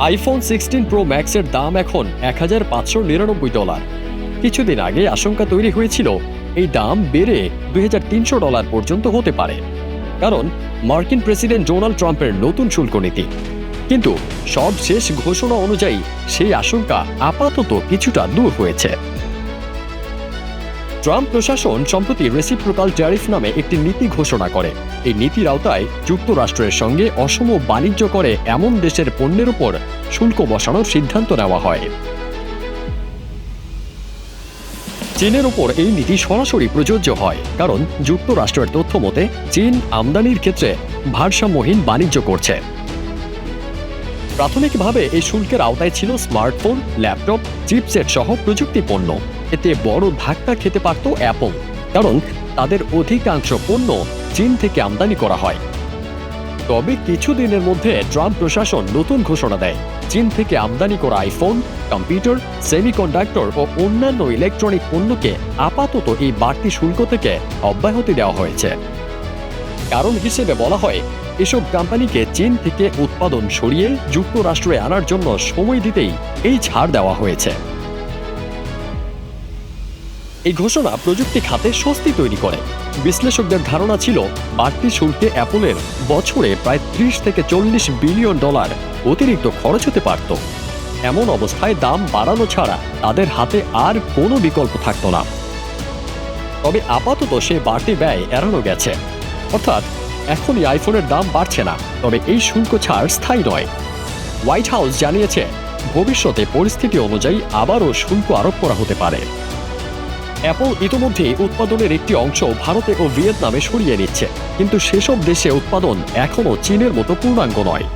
IPhone sixteen pro ম্যাক্সের দাম এখন এক হাজার পাঁচশো নিরানব্বই ডলার। কিছুদিন আগে আশঙ্কা তৈরি হয়েছিল, এই দাম বেড়ে দুই হাজার তিনশো ডলার পর্যন্ত হতে পারে। কারণ, মার্কিন প্রেসিডেন্ট ডোনাল্ড ট্রাম্পের নতুন শুল্ক নীতি কিন্তু, সব শেষ ঘোষণা অনুযায়ী, সেই আশঙ্কা আপাতত কিছুটা দূর হয়েছে। ট্রাম্প প্রশাসন সম্প্রতি রেসিপ্রোকাল ট্যারিফ নামে একটি নীতি ঘোষণা করে। এই নীতির আওতায় যুক্তরাষ্ট্রের সঙ্গে অসম বাণিজ্য করে এমন দেশের পণ্যের উপর শুল্ক বসানোর সিদ্ধান্ত নেওয়া হয়। চীনের উপর এই নীতি সরাসরি প্রযোজ্য হয়, কারণ যুক্তরাষ্ট্রের তথ্য মতে চীন আমদানির ক্ষেত্রে ভারসাম্যহীন বাণিজ্য করছে। প্রাথমিকভাবে এই শুল্কের আওতায় ছিল স্মার্টফোন, ল্যাপটপ, চিপসেট সহ প্রযুক্তি পণ্য এতে বড় ধাক্কা খেতে পারত অ্যাপল, কারণ তাদের অধিকাংশ পণ্য চীন থেকে আমদানি করা হয়। তবে কিছুদিনের মধ্যে ট্রাম্প প্রশাসন নতুন ঘোষণা দেয়, চীন থেকে আমদানি করা আইফোন, কম্পিউটার, সেমিকন্ডাক্টর ও অন্যান্য ইলেকট্রনিক পণ্যকে আপাতত এই বাড়তি শুল্ক থেকে অব্যাহতি দেওয়া হয়েছে। কারণ হিসেবে বলা হয়, এসব কোম্পানিকে চীন থেকে উৎপাদন সরিয়ে যুক্তরাষ্ট্রে আনার জন্য সময় দিতেই এই ছাড় দেওয়া হয়েছে। এই ঘোষণা প্রযুক্তি খাতে স্বস্তি তৈরি করে। বিশ্লেষকদের ধারণা ছিল, বাড়তি শুল্কে অ্যাপলের বছরে প্রায় ত্রিশ থেকে চল্লিশ বিলিয়ন ডলার অতিরিক্ত খরচ হতে পারত। এমন অবস্থায় দাম বাড়ানো ছাড়া তাদের হাতে আর কোনো বিকল্প থাকত না। তবে আপাতত সে বাড়তি ব্যয় এড়ানো গেছে। অর্থাৎ, এখনই আইফোনের দাম বাড়ছে না, তবে এই শুল্ক ছাড় স্থায়ী নয়। হোয়াইট হাউস জানিয়েছে, ভবিষ্যতে পরিস্থিতি অনুযায়ী আবারও শুল্ক আরোপ করা হতে পারে। অ্যাপল ইতোমধ্যে উৎপাদনের একটি অংশ ভারতে ও ভিয়েতনামে সরিয়ে নিচ্ছে। কিন্তু সেসব দেশে উৎপাদন এখনও চীনের মতো পূর্ণাঙ্গ নয়।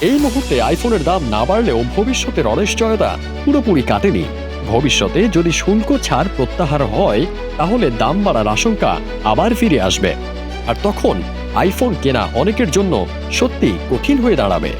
এই মুহূর্তে আইফোনের দাম না বাড়লেও ভবিষ্যতের অনিশ্চয়তা পুরোপুরি কাটেনি। ভবিষ্যতে যদি শুল্ক ছাড় প্রত্যাহার হয়, তাহলে দাম বাড়ার আশঙ্কা আবার ফিরে আসবে। আর তখন আইফোন কেনা অনেকের জন্য সত্যি কঠিন হয়ে দাঁড়াবে।